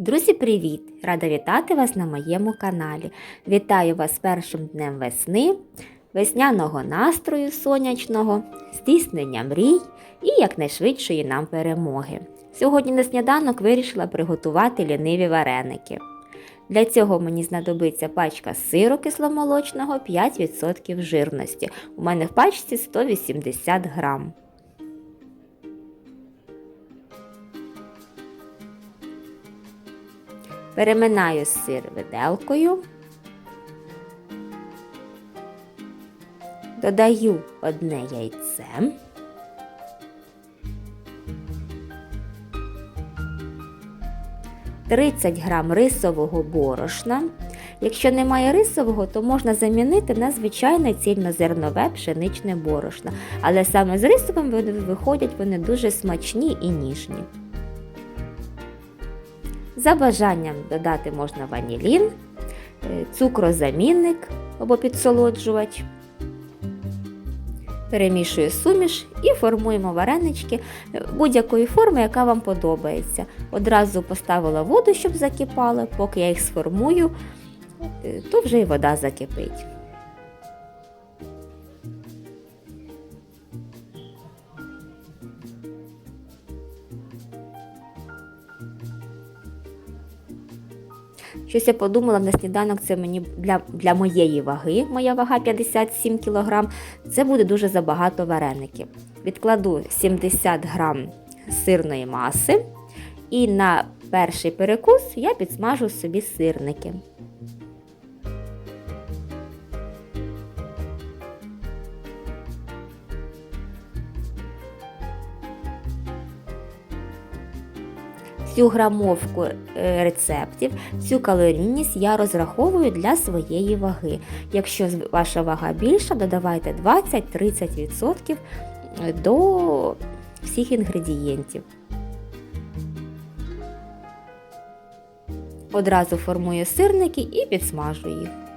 Друзі, привіт! Рада вітати вас на моєму каналі. Вітаю вас першим днем весни, весняного настрою сонячного, здійснення мрій і якнайшвидшої нам перемоги. Сьогодні на сніданок вирішила приготувати ліниві вареники. Для цього мені знадобиться пачка сиру кисломолочного 5% жирності. У мене в пачці 180 грам. Переминаю сир виделкою. Додаю одне яйце. Тридцять грам рисового борошна. Якщо немає рисового, то можна замінити на звичайне цільнозернове пшеничне борошно. Але саме з рисовим виходять вони дуже смачні і ніжні. За бажанням додати можна ванілін, е, цукрозамінник або підсолоджувач. Перемішую суміш і формуємо варенички е, будь-якої форми, яка вам подобається. Одразу поставила воду, щоб закипала, поки я їх сформую, е, то вже і вода закипить. Щось я подумала на сніданок, це мені для, для моєї ваги, моя вага 57 кг, це буде дуже забагато вареників. Відкладу 70 грам сирної маси і на перший перекус я підсмажу собі сирники. Цю грамовку е, рецептів, цю калорійність я розраховую для своєї ваги. Якщо ваша вага більша, додавайте 20-30% до всіх інгредієнтів. Одразу формую сирники і підсмажу їх.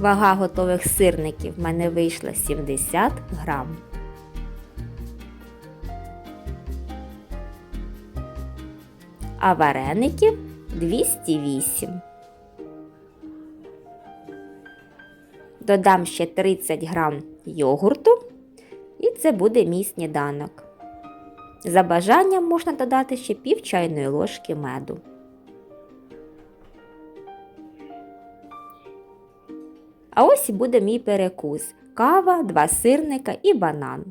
Вага готових сирників в мене вийшла 70 грам. А вареників 208. Додам ще 30 грам йогурту, і це буде мій сніданок. За бажанням можна додати ще пів чайної ложки меду. А ось і буде мій перекус: кава, два сирника і банан.